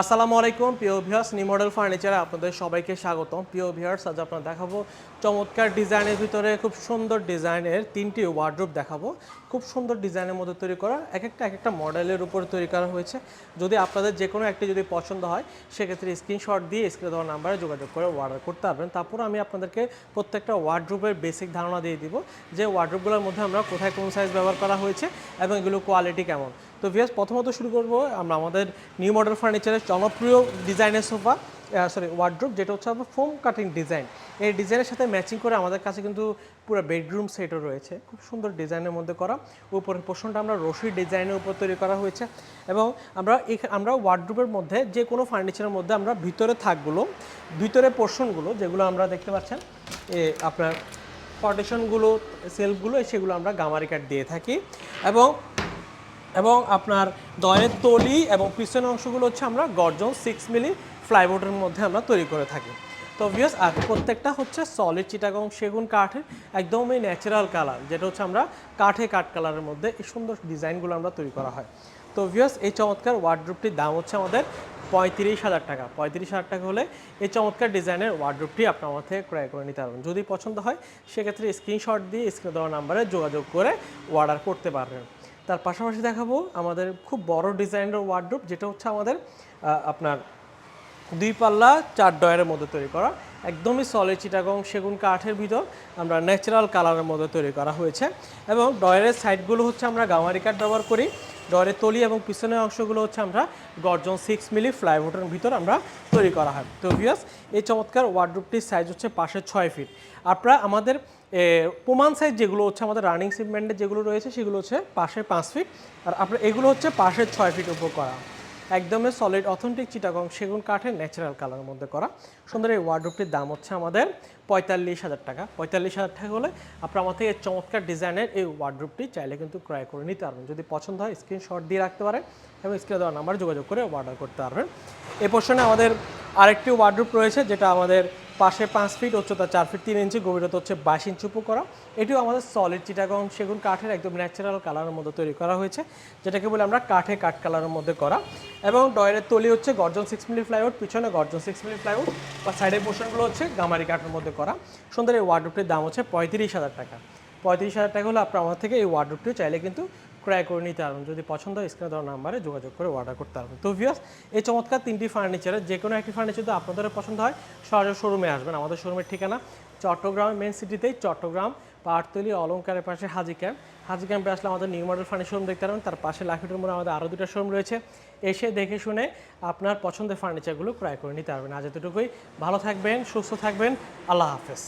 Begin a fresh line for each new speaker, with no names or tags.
আসসালামু আলাইকুম, প্রিয় ভিউয়ার্স নিউ মডেল ফার্নিচারে আপনাদের সবাইকে স্বাগতম। প্রিয় ভিউয়ার্স আজ আপনার দেখাবো চমৎকার ডিজাইনের ভিতরে খুব সুন্দর ডিজাইনের তিনটি ওয়ার্ড্রোপ দেখাবো। খুব সুন্দর ডিজাইনের মধ্যে তৈরি করা এক একটা এক একটা মডেলের উপর তৈরি করা হয়েছে। যদি আপনাদের যে কোনো একটি যদি পছন্দ হয়, সেক্ষেত্রে স্ক্রিনশট দিয়ে স্ক্রিনে দেওয়া নাম্বারে যোগাযোগ করে অর্ডার করতে পারবেন। তারপর আমি আপনাদেরকে প্রত্যেকটা ওয়ার্ড্রোপের বেসিক ধারণা দিয়ে দিব যে ওয়ার্ড্রোপগুলোর মধ্যে আমরা কোথায় কোন সাইজ ব্যবহার করা হয়েছে এবং এগুলো কোয়ালিটি কেমন। তো ভিয়াস প্রথমত শুরু করব আমরা আমাদের নিউ মডেল ফার্নিচারের জনপ্রিয় ডিজাইনের সোফা সরি ওয়ার্ড্রোপ যেটা হচ্ছে আপনার ফোম কাটিং ডিজাইন এই ডিজাইনের সাথে ম্যাচিং করে আমাদের কাছে কিন্তু পুরো বেডরুম সেটও রয়েছে। খুব সুন্দর ডিজাইনের মধ্যে করা। উপরের পোর্শনটা আমরা রশি ডিজাইনের উপর তৈরি করা হয়েছে। এবং আমরা আমরা ওয়ার্ড্রোপের মধ্যে যে কোনো ফার্নিচারের মধ্যে আমরা ভিতরে থাকগুলো, ভিতরে পোর্শনগুলো যেগুলো আমরা দেখতে পাচ্ছেন, এ আপনার পার্টিশনগুলো সেলফগুলো সেগুলো আমরা গামারি কাঠ দিয়ে থাকি। এবং এবং আপনার দয়ের তলি এবং পিছনের অংশগুলো হচ্ছে আমরা গর্জন সিক্স মিলি ফ্লাইবোর্ডের মধ্যে আমরা তৈরি করে থাকি। তো ভিউস আর প্রত্যেকটা হচ্ছে সলিড চিটাগং সেগুন কাঠের একদমই ন্যাচারাল কালার যেটা হচ্ছে আমরা কাঠে কাঠ কালারের মধ্যে এই সুন্দর ডিজাইনগুলো আমরা তৈরি করা হয়। তো ভিউস এই চমৎকার ওয়ার্ড্রোপটির দাম হচ্ছে আমাদের পঁয়ত্রিশ হাজার টাকা। পঁয়ত্রিশ হাজার টাকা হলে এই চমৎকার ডিজাইনের ওয়ার্ড্রোপটি আপনার আমার থেকে ক্রয় করে নিতে পারবেন। যদি পছন্দ হয়, সেক্ষেত্রে স্ক্রিনশট দিয়ে স্ক্রিনে দেওয়া নাম্বারে যোগাযোগ করে অর্ডার করতে পারবেন। তার পাশাপাশি দেখাবো আমাদের খুব বড় ডিজাইনের ওয়ার্ড্রোপ যেটা হচ্ছে আমাদের আপনার দুই পাল্লা, চার ডয়ারের মধ্যে তৈরি করা। একদমই সলিড চিটাগং সেগুন কাঠের ভিতর আমরা ন্যাচারাল কালারের মধ্যে তৈরি করা হয়েছে এবং ডয়ারের সাইডগুলো হচ্ছে আমরা গামারি কাঠ ব্যবহার করি। ডয়ারের তলি এবং পিছনের অংশগুলো হচ্ছে আমরা গর্জন সিক্স মিলি ফ্লাইবোর্ডের ভিতর আমরা তৈরি করা হয়। তো ভিয়াস এই চমৎকার ওয়ার্ড্রোপটির সাইজ হচ্ছে পাশে ছয় ফিট আপনারা আমাদের প্রমাণ সাইজ যেগুলো হচ্ছে আমাদের রানিং সিগমেন্টের যেগুলো রয়েছে সেগুলো হচ্ছে পাশে পাঁচ ফিট আর আপনার এগুলো হচ্ছে পাশের ছয় ফিট উপর করা। একদমই সলিড অথেন্টিক চিটাগং সেগুন কাঠের ন্যাচারাল কালারের মধ্যে করা। সুন্দর এই ওয়ার্ডরোবটির দাম হচ্ছে আমাদের পঁয়তাল্লিশ হাজার টাকা। পঁয়তাল্লিশ হাজার টাকা হলে আপনার আমার থেকে চমৎকার ডিজাইনের এই ওয়ার্ডরোবটি চাইলে কিন্তু ক্রয় করে নিতে পারবেন। যদি পছন্দ হয় স্ক্রিনশট দিয়ে রাখতে পারেন এবং স্ক্রিনে দেওয়ার নাম্বার যোগাযোগ করে অর্ডার করতে পারবেন। এ পোর্শনে আমাদের আরেকটি ওয়ার্ডরোব রয়েছে, যেটা আমাদের পাশে পাঁচ ফিট, উচ্চতা চার ফিট, তিন ইঞ্চি, গভীরতা হচ্ছে বাইশ ইঞ্চি উপর করা এটিও আমাদের সলিড চিটাগং সেগুন কাঠের একদম ন্যাচারাল কালারের মধ্যে তৈরি করা হয়েছে, যেটাকে বলে আমরা কাঠে কাঠ কালারের মধ্যে করা। এবং ডয়ের তলি হচ্ছে গর্জন সিক্স মিলি ফ্লাইউড পিছনে গর্জন সিক্স মিলি ফ্লাইউড বা সাইডের পোর্শনগুলো হচ্ছে গামারি কাঠের মধ্যে করা। সুন্দর এই ওয়ার্ডরোবটির দাম হচ্ছে পঁয়ত্রিশ হাজার টাকা। পঁয়ত্রিশ হাজার টাকা হলে আপনার আমার থেকে এই ওয়ার্ডরোবটিও চাইলে কিন্তু ক্রয় করে নিতে পারবেন। যদি পছন্দ হয়, স্ক্রিনে দেওয়ার নাম্বারে যোগাযোগ করে অর্ডার করতে পারবেন। তো ভিউয়ার্স এই চমৎকার তিনটি ফার্নিচারের যে কোনো একটি ফার্নিচার যদি আপনাদের পছন্দ হয়, সরাসরি শোরুমে আসবেন। আমাদের শোরুমের ঠিকানা চট্টগ্রাম মেন সিটিতেই চট্টগ্রাম পাটতলি অলঙ্কারের পাশে হাজি ক্যাম্প হাজি ক্যাম্পে আসলে আমাদের নিউ মডেল ফার্নিচার শোরুম দেখতে পারবেন। তার পাশে লাখিটের মোড়ে আমাদের আরও দুটো শোরুম রয়েছে। এসে দেখে শুনে আপনার পছন্দের ফার্নিচারগুলো ক্রয় করে নিতে পারবেন। আজ এতটুকুই। ভালো থাকবেন, সুস্থ থাকবেন। আল্লাহ হাফেজ।